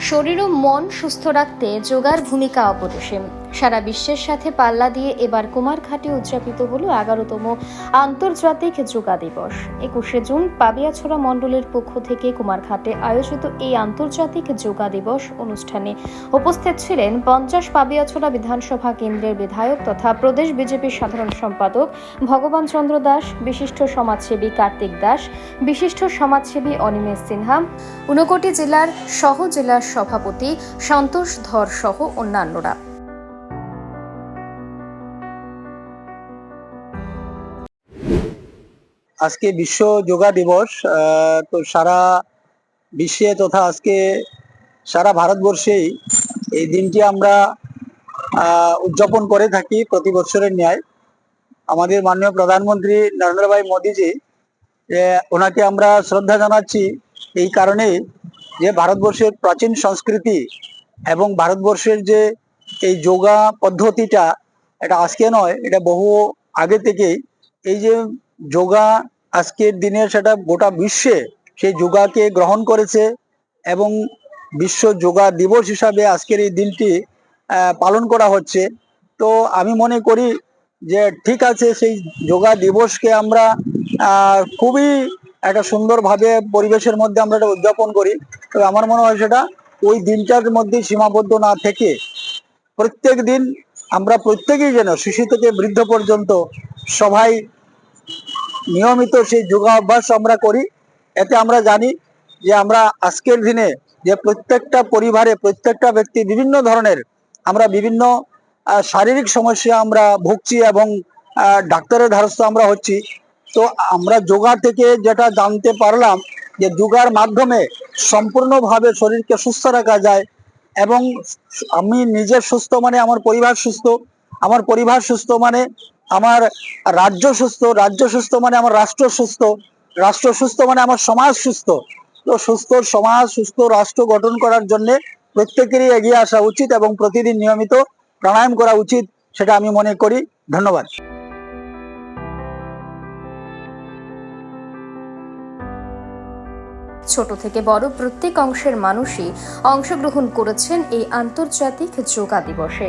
শরীর ও মন সুস্থ রাখতে যোগার ভূমিকা অপরিসীম। সারা বিশ্বের সাথে পাল্লা দিয়ে এবার কুমারঘাটে উদযাপিত হলো এগারোতম আন্তর্জাতিক যোগা দিবস। একুশে জুন পাবিয়াছড়া মণ্ডলের পক্ষ থেকে কুমারঘাটে আয়োজিত এই আন্তর্জাতিক যোগা দিবস অনুষ্ঠানে উপস্থিত ছিলেন পঞ্চাশ পাবিয়াছড়া বিধানসভা কেন্দ্রের বিধায়ক তথা প্রদেশ বিজেপির সাধারণ সম্পাদক ভগবান চন্দ্র দাস, বিশিষ্ট সমাজসেবী কার্তিক দাস, বিশিষ্ট সমাজসেবী অনিমেষ সিনহা, ঊনকোটি জেলার সহ জেলার সভাপতি সন্তোষ ধর সহ অন্যান্যরা। আজকে বিশ্ব যোগা দিবস তো সারা বিশ্বে তথা আজকে সারা ভারতবর্ষেই এই দিনটি আমরা উদযাপন করে থাকি প্রতি বছরের ন্যায়। আমাদের মাননীয় প্রধানমন্ত্রী নরেন্দ্র ভাই মোদীজি ওনাকে আমরা শ্রদ্ধা জানাচ্ছি এই কারণে যে ভারতবর্ষের প্রাচীন সংস্কৃতি এবং ভারতবর্ষের যে এই যোগা পদ্ধতিটা, এটা আজকে নয়, এটা বহু আগে থেকেই এই যে যোগা আজকের দিনে সেটা গোটা বিশ্বে সেই যোগাকে গ্রহণ করেছে এবং বিশ্ব যোগা দিবস হিসাবে আজকের এই দিনটি পালন করা হচ্ছে। তো আমি মনে করি যে ঠিক আছে, সেই যোগা দিবসকে আমরা খুবই একটা সুন্দরভাবে পরিবেশের মধ্যে আমরা এটা উদযাপন করি। তো আমার মনে হয় সেটা ওই দিনটার মধ্যে সীমাবদ্ধ না থেকে প্রত্যেক দিন আমরা প্রত্যেকেই যেন শিশু থেকে বৃদ্ধ পর্যন্ত সবাই নিয়মিত সেই যোগাভ্যাস আমরা করি। এতে আমরা জানি যে আমরা আজকের দিনে যে প্রত্যেকটা পরিবারে প্রত্যেকটা ব্যক্তি বিভিন্ন ধরনের আমরা বিভিন্ন শারীরিক সমস্যা আমরা ভুগছি এবং ডাক্তারের ধারস্থ আমরা হচ্ছি। তো আমরা যোগা থেকে যেটা জানতে পারলাম যে যোগার মাধ্যমে সম্পূর্ণভাবে শরীরকে সুস্থ রাখা যায় এবং আমি নিজে সুস্থ মানে আমার পরিবার সুস্থ, আমার পরিবার সুস্থ মানে আমার রাজ্য সুস্থ রাজ্য সুস্থ মানে আমার রাষ্ট্র সুস্থ রাষ্ট্র সুস্থ মানে আমার সমাজ সুস্থ। তো সুস্থ সমাজ, সুস্থ রাষ্ট্র গঠন করার জন্য প্রত্যেকেরই এগিয়ে আসা উচিত এবং প্রতিদিন নিয়মিত প্রাণায়াম করা উচিত, সেটা আমি মনে করি। ধন্যবাদ। ছোট থেকে বড় প্রত্যেক অংশের মানুষই অংশগ্রহণ করেছেন এই আন্তর্জাতিক যোগা দিবসে।